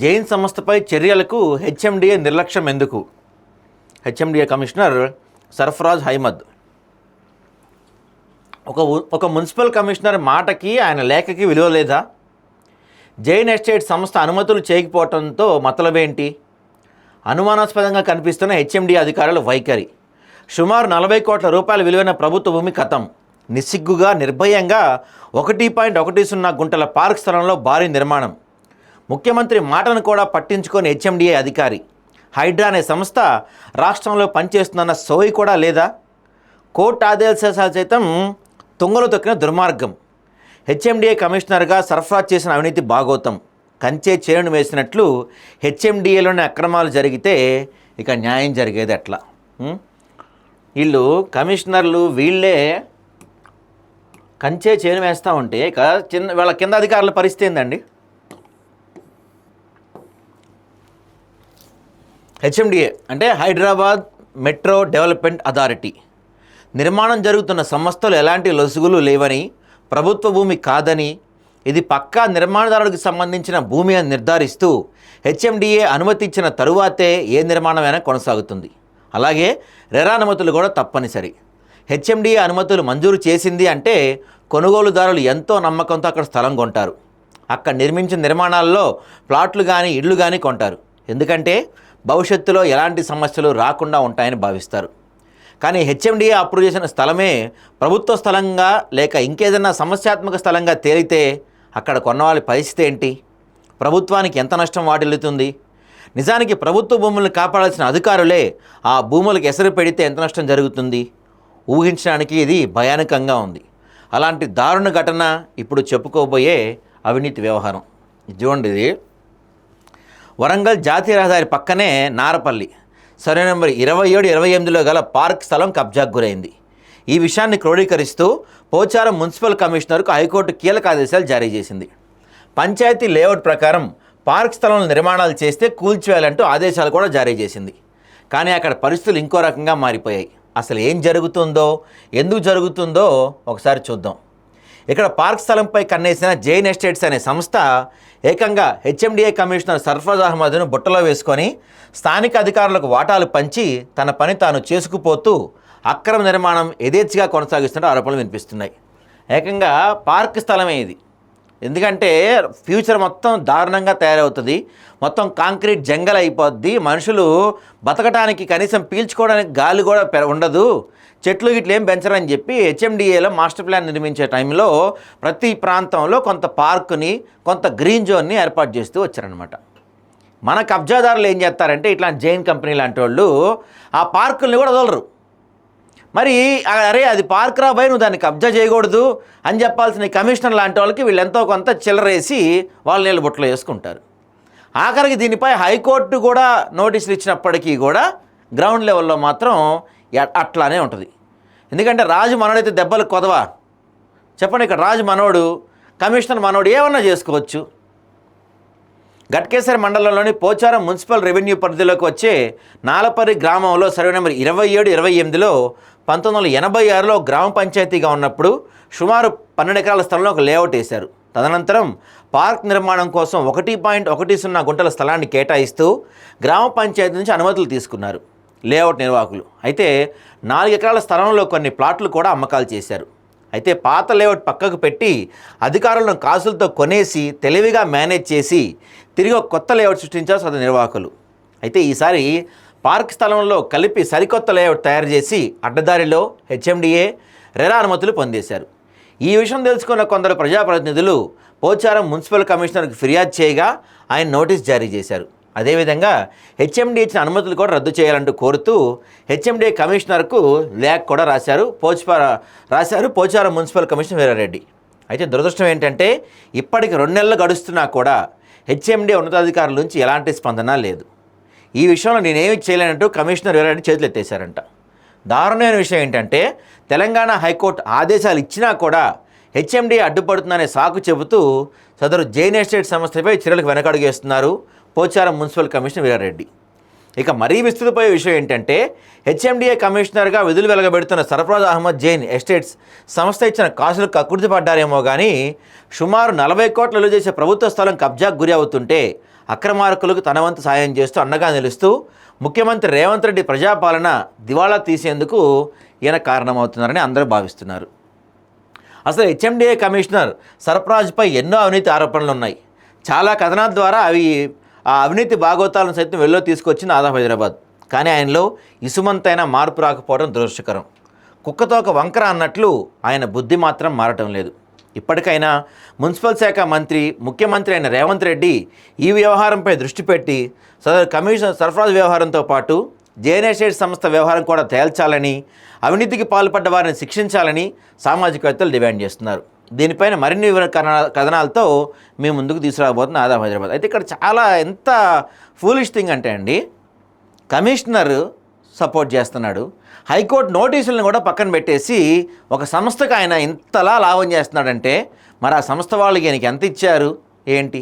జైన్ సంస్థపై చర్యలకు హెచ్ఎండిఏ నిర్లక్ష్యం ఎందుకు? HMDA commissioner Sarfaraz Ahmed. ఒక ఒక మున్సిపల్ కమిషనర్ మాటకి ఆయన లేఖకి విలువ లేదా? జైన్ ఎస్టేట్ సంస్థ అనుమతులు చేయకపోవడంతో మతలబేంటి? అనుమానాస్పదంగా కనిపిస్తున్న హెచ్ఎండి అధికారుల వైఖరి. సుమారు నలభై కోట్ల రూపాయల విలువైన ప్రభుత్వ భూమి కథం. నిస్సిగ్గుగా నిర్భయంగా ఒకటి పాయింట్ ఒకటి సున్నా గుంటల పార్క్ స్థలంలో భారీ నిర్మాణం. ముఖ్యమంత్రి మాటను కూడా పట్టించుకొని హెచ్ఎండిఏ అధికారి. హైడ్రా అనే సంస్థ రాష్ట్రంలో పనిచేస్తుందన్న సోయి కూడా లేదా? కోర్టు ఆదేశాల సైతం తుంగలు తొక్కిన దుర్మార్గం. హెచ్ఎండిఏ కమిషనర్గా సరఫరా చేసిన అవినీతి భాగోతం కంచే చేరును వేసినట్లు హెచ్ఎండిఏలోని అక్రమాలు జరిగితే ఇక న్యాయం జరిగేది ఎట్లా? వీళ్ళు కమిషనర్లు వీళ్ళే కంచే చేను వేస్తూ ఉంటే ఇక చిన్న వాళ్ళ కింద అధికారుల పరిస్థితి ఏందండి? హెచ్ఎండిఏ అంటే హైదరాబాద్ మెట్రో డెవలప్మెంట్ అథారిటీ. నిర్మాణం జరుగుతున్న సంస్థలు ఎలాంటి లొసుగులు లేవని ప్రభుత్వ భూమి కాదని ఇది పక్కా నిర్మాణదారుడికి సంబంధించిన భూమి అని నిర్ధారిస్తూ హెచ్ఎండిఏ అనుమతించిన తరువాతే ఏ నిర్మాణమైనా కొనసాగుతుంది. అలాగే రెరా అనుమతులు కూడా తప్పనిసరి. హెచ్ఎండిఏ అనుమతులు మంజూరు చేసింది అంటే కొనుగోలుదారులు ఎంతో నమ్మకంతో అక్కడ స్థలం కొంటారు. అక్కడ నిర్మించిన నిర్మాణాల్లో ప్లాట్లు కానీ ఇళ్ళు కానీ కొంటారు. ఎందుకంటే భవిష్యత్తులో ఎలాంటి సమస్యలు రాకుండా ఉంటాయని భావిస్తారు. కానీ హెచ్ఎండిఏ అప్రూవ్ చేసిన స్థలమే ప్రభుత్వ స్థలంగా లేక ఇంకేదైనా సమస్యాత్మక స్థలంగా తేలితే అక్కడ కొన్నవాళ్ళ పరిస్థితి ఏంటి? ప్రభుత్వానికి ఎంత నష్టం వాటిల్లుతుంది? నిజానికి ప్రభుత్వ భూములను కాపాడాల్సిన అధికారులే ఆ భూములకు ఎసరు పెడితే ఎంత నష్టం జరుగుతుంది? ఊహించడానికి ఇది భయానకంగా ఉంది. అలాంటి దారుణ ఘటన ఇప్పుడు చెప్పుకోబోయే అవినీతి వ్యవహారం. చూడండి ఇది. వరంగల్ జాతీయ రహదారి పక్కనే నారపల్లి. సర్వే నెంబర్ ఇరవై ఏడు ఇరవై ఎనిమిదిలో గల పార్క్ స్థలం కబ్జాకు గురైంది. ఈ విషయాన్ని క్రోడీకరిస్తూ పోచారం మున్సిపల్ కమిషనర్కు హైకోర్టు కీలక ఆదేశాలు జారీ చేసింది. పంచాయతీ లేఅవుట్ ప్రకారం పార్క్ స్థలంలో నిర్మాణాలు చేస్తే కూల్చివేయాలంటూ ఆదేశాలు కూడా జారీ చేసింది. కానీ అక్కడ పరిస్థితులు ఇంకో రకంగా మారిపోయాయి. అసలు ఏం జరుగుతుందో ఎందుకు జరుగుతుందో ఒకసారి చూద్దాం. ఇక్కడ పార్క్ స్థలంపై కన్నేసిన జైన్ ఎస్టేట్స్ అనే సంస్థ ఏకంగా హెచ్ఎండిఏ కమిషనర్ సర్ఫరాజ్ అహ్మద్ను బుట్టలో వేసుకొని స్థానిక అధికారులకు వాటాలు పంచి తన పని తాను చేసుకుపోతూ అక్రమ నిర్మాణం యథేచ్ఛగా కొనసాగిస్తున్న ఆరోపణలు వినిపిస్తున్నాయి. ఏకంగా పార్క్ స్థలమే ఇది. ఎందుకంటే ఫ్యూచర్ మొత్తం దారుణంగా తయారవుతుంది. మొత్తం కాంక్రీట్ జంగల్ అయిపోద్ది. మనుషులు బతకడానికి కనీసం పీల్చుకోవడానికి గాలి కూడా పెర ఉండదు. చెట్లు గిట్లు ఏం పెంచరని చెప్పి హెచ్ఎండిఏలో మాస్టర్ ప్లాన్ నిర్మించే టైంలో ప్రతి ప్రాంతంలో కొంత పార్కుని కొంత గ్రీన్ జోన్ని ఏర్పాటు చేస్తూ వచ్చారనమాట మన కబ్జాదారులు ఏం చేస్తారంటే ఇట్లాంటి జైన్ కంపెనీ లాంటి వాళ్ళు ఆ పార్కుల్ని కూడా వదలరు. మరి అరే అది పార్క్ రా నువ్వు దాన్ని కబ్జా చేయకూడదు అని చెప్పాల్సిన కమిషనర్ లాంటి వాళ్ళకి వీళ్ళు ఎంతో కొంత చిల్లరేసి వాళ్ళ నీళ్ళు బుట్టలో వేసుకుంటారు. ఆఖరికి దీనిపై హైకోర్టు కూడా నోటీసులు ఇచ్చినప్పటికీ కూడా గ్రౌండ్ లెవెల్లో మాత్రం అట్లానే ఉంటుంది. ఎందుకంటే రాజు మనోడైతే దెబ్బలు కొదవా? చెప్పండి ఇక్కడ రాజు మనోడు కమిషనర్ మనోడు ఏమన్నా చేసుకోవచ్చు? గట్కేసరి మండలంలోని పోచారం మున్సిపల్ రెవెన్యూ పరిధిలోకి వచ్చే నాలపర్రి గ్రామంలో సర్వే నెంబర్ ఇరవై ఏడు ఇరవై ఎనిమిదిలో పంతొమ్మిది వందల ఎనభై ఆరులో గ్రామ పంచాయతీగా ఉన్నప్పుడు సుమారు పన్నెండు ఎకరాల స్థలంలో ఒక లేఅవుట్ వేశారు. తదనంతరం పార్క్ నిర్మాణం కోసం ఒకటి పాయింట్ ఒకటి సున్నా గుంటల స్థలాన్ని కేటాయిస్తూ గ్రామ పంచాయతీ నుంచి అనుమతులు తీసుకున్నారు. లేఅవుట్ నిర్వాహకులు. అయితే నాలుగు ఎకరాల స్థలంలో కొన్ని ప్లాట్లు కూడా అమ్మకాలు చేశారు. అయితే పాత లేఅవుట్ పక్కకు పెట్టి అధికారులను కాసులతో కొనేసి తెలివిగా మేనేజ్ చేసి తిరిగి ఒక కొత్త లేఅవుట్ సృష్టించారు సదరు నిర్వాహకులు. అయితే ఈసారి పార్క్ స్థలంలో కలిపి సరికొత్త లేఅవుట్ తయారు చేసి అడ్డదారిలో హెచ్ఎండిఏ రెరా అనుమతులు పొందేశారు. ఈ విషయం తెలుసుకున్న కొందరు ప్రజాప్రతినిధులు పోచారం మున్సిపల్ కమిషనర్కి ఫిర్యాదు చేయగా ఆయన నోటీస్ జారీ చేశారు. అదేవిధంగా హెచ్ఎండి ఇచ్చిన అనుమతులు కూడా రద్దు చేయాలంటూ కోరుతూ హెచ్ఎండి కమిషనర్కు లేఖ కూడా రాశారు. పోచిపార రాశారు. Pocharam municipal commissioner Veerareddy. అయితే దురదృష్టం ఏంటంటే ఇప్పటికి రెండు నెలలు గడుస్తున్నా కూడా హెచ్ఎండి ఉన్నతాధికారుల నుంచి ఎలాంటి స్పందన లేదు. ఈ విషయంలో నేనేమి చేయలేనంటూ కమిషనర్ వీరారెడ్డి చేతులు ఎత్తేశారంట. దారుణమైన విషయం ఏంటంటే తెలంగాణ హైకోర్టు ఆదేశాలు ఇచ్చినా కూడా హెచ్ఎండి అడ్డుపడుతుందనే సాకు చెబుతూ సదరు జైన్ ఎస్టేట్ సంస్థపై చర్యలకు వెనకడుగేస్తున్నారు పోచారం మున్సిపల్ కమిషనర్ వీరారెడ్డి. ఇక మరీ విస్తృతపోయే విషయం ఏంటంటే హెచ్ఎండిఏ కమిషనర్గా విధులు వెలగబెడుతున్న సర్ఫరాజ్ అహ్మద్ జైన్ ఎస్టేట్స్ సంస్థ ఇచ్చిన కాసులు కక్కుర్తి పడ్డారేమో కానీ సుమారు నలభై కోట్ల విలువ చేసే ప్రభుత్వ స్థలం కబ్జాకు గురి అవుతుంటే అక్రమార్కులకు తన వంతు సాయం చేస్తూ అండగా నిలుస్తూ ముఖ్యమంత్రి రేవంత్ రెడ్డి ప్రజాపాలన దివాళా తీసేందుకు ఈయన కారణమవుతున్నారని అందరూ భావిస్తున్నారు. అసలు హెచ్ఎండిఏ కమిషనర్ సర్ఫరాజ్పై ఎన్నో అవినీతి ఆరోపణలు ఉన్నాయి చాలా కథనాల ద్వారా అవి ఆ అవినీతి భాగోతాలను సైతం వెళ్ళో తీసుకొచ్చింది ఆదాబ్ హైదరాబాద్. కానీ ఆయనలో ఇసుమంతైన మార్పు రాకపోవడం దురదృష్టకరం. కుక్కతో ఒక వంకర అన్నట్లు ఆయన బుద్ధి మాత్రం మారటం లేదు. ఇప్పటికైనా మున్సిపల్ శాఖ మంత్రి ముఖ్యమంత్రి అయిన రేవంత్ రెడ్డి ఈ వ్యవహారంపై దృష్టి పెట్టి సదరు కమిషన్ సర్ఫరాజ్ వ్యవహారంతో పాటు జేఎన్ఎస్టేట్ సంస్థ వ్యవహారం కూడా తేల్చాలని అవినీతికి పాల్పడ్డ వారిని శిక్షించాలని సామాజికవేత్తలు డిమాండ్ చేస్తున్నారు. దీనిపైన మరిన్ని వివర కథనాలతో మేము ముందుకు తీసుకురాబోతున్న ఆదాబ్ హైదరాబాద్. అయితే ఇక్కడ చాలా ఎంత ఫూలిష్ థింగ్ అంటే అండి కమిషనర్ సపోర్ట్ చేస్తున్నాడు. హైకోర్టు నోటీసులను కూడా పక్కన పెట్టేసి ఒక సంస్థకు ఆయన ఇంతలా లాభం చేస్తున్నాడంటే మరి ఆ సంస్థ వాళ్ళకి ఈయనకి ఎంత ఇచ్చారు? ఏంటి?